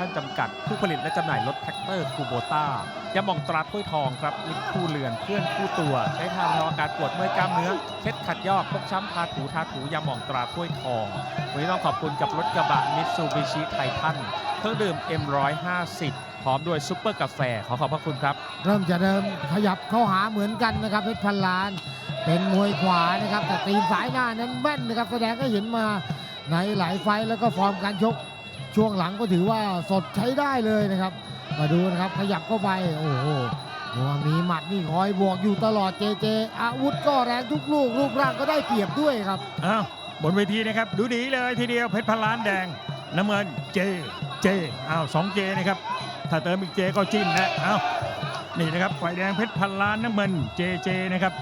ท่านจำกัดผู้ผลิตและจำหน่ายรถแท็กเตอร์คูโบต้ายาหม่องตราถ้วยทองครับมิตรคู่เรือนเพื่อนคู่ตัว ใช้ทางอาการปวดเมื่อยกล้ามเนื้อเคล็ดขัดยอกพกช้ำทาถูทาถูยาหม่องตราถ้วยทองวันนี้ต้องขอบคุณกับรถกระบะมิตซูบิชิไททันเครื่องดื่ม M150 พร้อมด้วยซุปเปอร์กาแฟขอขอบพระคุณครับ เริ่มจะเดินขยับเข้าหาเหมือนกันนะครับเพชรพันล้าน เป็นมวยขวานะครับแต่ตีนสายหน้านั้นแม่นนะครับแสดงให้เห็นมาในหลายไฟแล้วก็ฟอร์มการชก ช่วงหลังก็ถือว่าสดใช้ได้เลยนะครับ มาดูนะครับขยับเข้าไปโอ้โหว่ามีหมัดนี่คอยบวกอยู่ตลอดเจเจ อาวุธก็แรงทุกลูกรูปร่างก็ได้เปรียบด้วยครับอ้าวบนเวทีนะครับดูดีเลยทีเดียวเพชรพันล้านแดงน้ำเงินเจเจอ้าวสองเจนะครับถ้าเติมอีกเจก็จิ้มนะอ้าวนี่นะครับฝ่ายแดงเพชรพันล้านน้ำเงินเจเจนะครับ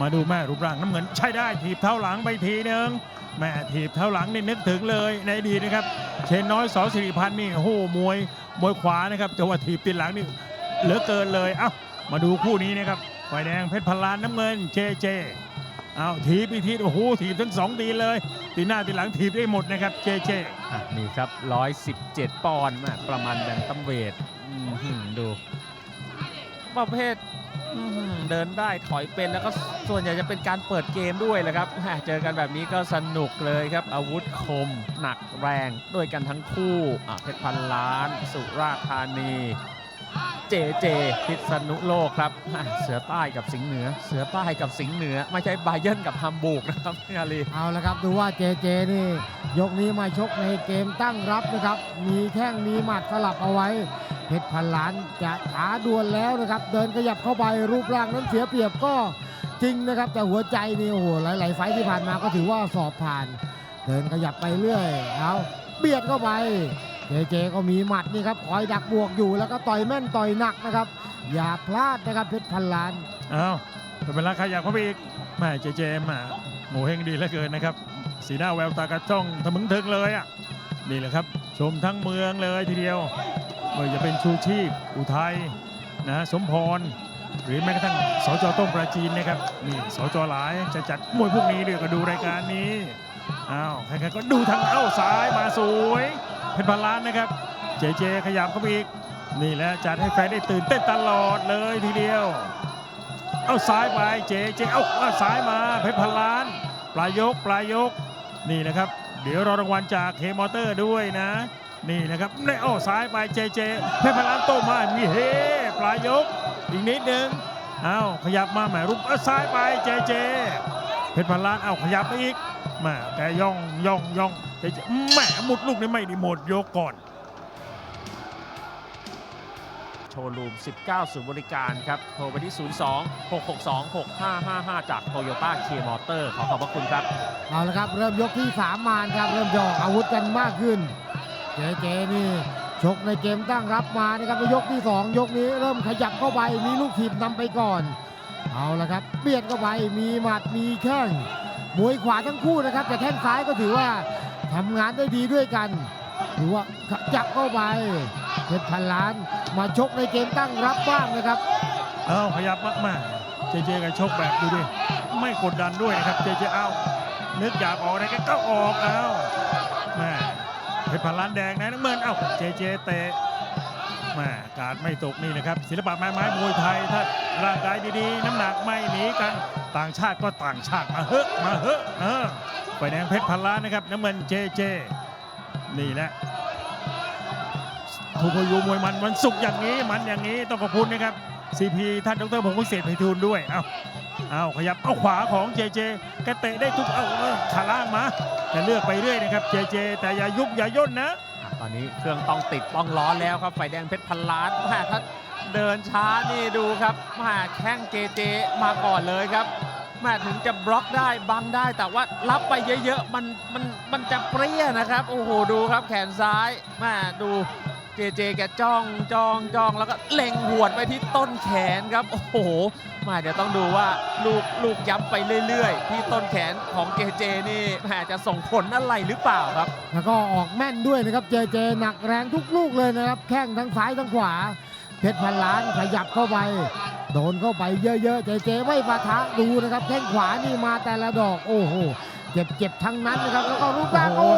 มาดูแม่รูปร่างน้ำเงินใช้ได้ถีบเท้าหลังไปทีนึงแม่ถีบเท้าหลังนี่นึกถึงเลยในอดีตนะครับ เชนน้อยสอสิริพันธ์นี่โอ้โหมวยมวยขวานะครับแต่ว่าถีบตีหลังนี่เหลือเกินเลยเอ้ามาดูคู่นี้นะครับฝ่ายแดงเพชรพลานน้ำเงินเจเจเอาถีบอีกทีโอ้โหถีบทั้งสองตีเลย ตีหน้าตีหลังถีบได้หมดนะครับเจเจอะนี่ครับ 117 ปอนด์อะประมาณแบนตัมเวทอื้อหือดู ประเภท เดินได้ถอยเป็นแล้วก็ส่วนใหญ่จะเป็นการเปิดเกมด้วยแหละครับเจอกันแบบนี้ก็สนุกเลยครับ อาวุธคม หนักแรงด้วยกันทั้งคู่เพชรพันล้าน สุราธานี เจเจพิษณุโลกครับ เสือใต้กับสิงห์เหนือ เสือใต้กับสิงห์เหนือ ไม่ใช่บาเยนกับฮัมบูร์กนะครับพี่อาลีเอาละครับดูว่าเจเจนี่ ยกนี้มาชกในเกมตั้งรับนะครับ มีแข้งมีหมัดสลับเอาไว้เพชรพันล้านจะช้าดวลแล้วนะครับ เดินขยับเข้าไปรูปร่างนั้นเสียเปรียบก็จริงนะครับ แต่หัวใจนี่โอ้โหหลาย ๆ ไฟท์ที่ผ่านมาก็ถือว่าสอบผ่าน เดินขยับไปเรื่อยเอาเบียดเข้าไป เจเจก็มีหมัดนี่ครับคอยดักบวกอยู่แล้วก็ต่อยแม่นต่อยหนักนะครับ อย่าพลาดนะครับเพชรพันล้านเอาวเป็นเวลาขยับเข้าไปอีกแม่เจเจมาโง่เฮงดีเหลือเกินนะครับ สีหน้าแววตากระจ้องทะมึงถึงเลยอะนี่แหละครับ ชมทั้งเมืองเลยทีเดียวไม่ว่าจะเป็นชูชีพ อุทัยนะสมพร หรือแม้กระทั่งสจต้มปราจีนนะครับนี่สจหลายจะจัดมวยพวกนี้ด้วยก็ดูรายการนี้อ้าวใครๆก็ดูทางเอ้าซ้ายมาสวยเพชรพันล้านนะครับ เจเจขยับเข้าไปอีกนี่แหละจัดให้แฟนได้ตื่นเต้นตลอดเลยทีเดียว เอาซ้ายไปเจเจเอาเอาซ้ายมาเพชรพันล้าน ปลายยกปลายยกนี่นะครับ เดี๋ยวรอรางวัลจากเคมอเตอร์ด้วยนะ นี่นะครับนี่เอาซ้ายไปเจเจเพชรพันล้านโต้มามีเฮปลายยก อีกนิดนึงเอาขยับมาแหมรุกเอาซ้ายไปเจเจ เพชรพันล้านเอาขยับไปอีกแหมาแกย่องย่องย่องเจเจแหมหมุดลูกนี้ไม่ได้หมดยกก่อนโชว์รูม 19 ศูนย์บริการครับ โทรไปที่ 02 662 6555 จากโตโยต้าเคมอเตอร์ ขอขอบพระคุณครับ เอาละครับ เริ่มยกที่ 3 มาครับ เริ่มจะออกอาวุธกันมากขึ้น เจเจนี่ ชกในเกมตั้งรับมานะครับยกที่ 2 ยกนี้เริ่มขยับเข้าไปมีลูกถีบนำไปก่อน เอาละครับเบียดเข้าไปมีหมัดมีแข้งมวยขวาทั้งคู่นะครับ แต่แข้งซ้ายก็ถือว่าทำงานได้ดีด้วยกันถือว่าขยับเข้าไปเพชรพันล้านมาชกในเกมตั้งรับบ้างนะครับ เอาขยับมากมาเจเจกับชกแบบดูดิไม่กดดันด้วยนะครับเจเจเอานึกอยากออกอะไรกก็ออกเอา เพชรพันล้านแดงนะน้ำเงินเอ้าเจเจเตะแม่การไม่ตกนี่นะครับ ศิลปะไม้ไม้มวยไทยถ้าร่างกายดีๆ น้ำหนักไม่หนีกันต่างชาติก็ต่างชาติมาเฮ้มาเฮ้เออไปแดงเพชรพันล้านนะครับน้ำเงินเจเจนี่แหละทูพยูมวยมันวันศุกร์อย่างนี้มันอย่างนี้ต้องขอบคุณนะครับ ซีพีท่านดรพงศ์วิเศษไพฑูรย์ด้วยเอาเอาขยับเอาขวาของเจเจแกเตะได้ทุกเอาขาล่างมาแต่เลือกไปเรื่อยนะครับเจเจ แต่อย่ายุบอย่าย่นนะ ตอนนี้เครื่องต้องติดต้องร้อนแล้วครับไฟแดงเพชรพันล้านแม่ถ้าเดินช้านี่ดูครับแม่แข้งเจเจมาก่อนเลยครับแม่ถึงจะบล็อกได้บังได้แต่ว่ารับไปเยอะๆมันมันมันจะเปรี้ยนะครับ โอ้โหดูครับแขนซ้ายแม่ดู เจเจแกจ้องจ้องจ้องแล้วก็เล็งหวดไปที่ต้นแขนครับ โอ้โหมาเดี๋ยวต้องดูว่าลูกลูกย้ำไปเรื่อย ๆ ที่ต้นแขนของเจเจนี่แหมจะส่งผลอะไรหรือเปล่าครับ แล้วก็ออกแม่นด้วยนะครับเจเจหนักแรงทุกลูกเลยนะครับ แข้งทั้งซ้ายทั้งขวา เพชรพันล้านขยับเข้าไป โดนเข้าไปเยอะๆ เจเจไม่ปะทะดูนะครับ แข้งขวานี่มาแต่ละดอก โอ้โห เจ็บเจ็บทั้งนั้นนะครับแล้วก็รูปร่างโอ้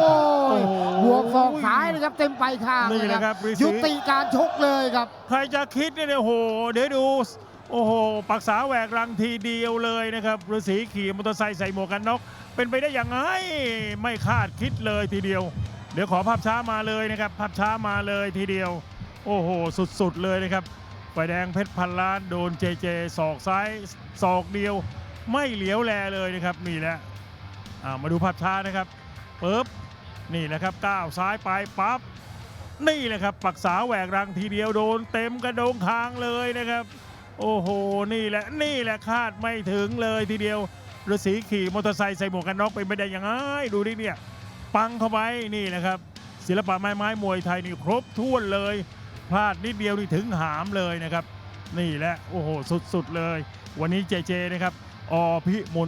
โอ้โหยบวกศอกซ้ายนะครับเต็มไปลายข้างนี่นะแหละคครัรับบฤาษียุติการชกเลยครับ ใครจะคิดเนี่ยโอ้โห เดี๋ยวดู โอ้โห ปักษาแหวกรังทีเดียวเลยนะครับฤาษีขี่มอเตอร์ไซค์ใส่หมวกกันน็อกเป็นไปได้ยังไงไม่คาดคิดเลยทีเดียว เดี๋ยวขอภาพช้ามาเลยนะครับ ภาพช้ามาเลยทีเดียว โอ้โห สุดๆเลยนะครับไฟแดงเพชรพันล้านโดนเจเจศอกซ้ายศอกเดียว ไม่เหลียวแลเลยนะครับนี่แหละ อ่ามาดูภาพช้านะครับปึ๊บนี่แหละครับก้าวซ้ายไปปั๊บนี่แหละครับปักษาแหวกรังทีเดียวโดนเต็มกระโดงคางเลยนะครับ โอ้โหนี่แหละนี่แหละคาดไม่ถึงเลยทีเดียวฤาษีขี่มอเตอร์ไซค์ใส่หมวกกันน็อกเป็นไม่ได้ยังไงดูดิเนี่ยปังเข้าไปนี่นะครับ ศิลปะไม้ไม้มวยไทยนี่ครบถ้วนเลย พลาดนิดเดียวนี่ถึงหามเลยนะครับ นี่แหละโอ้โหสุดๆเลย วันนี้เจเจนะครับอพิมล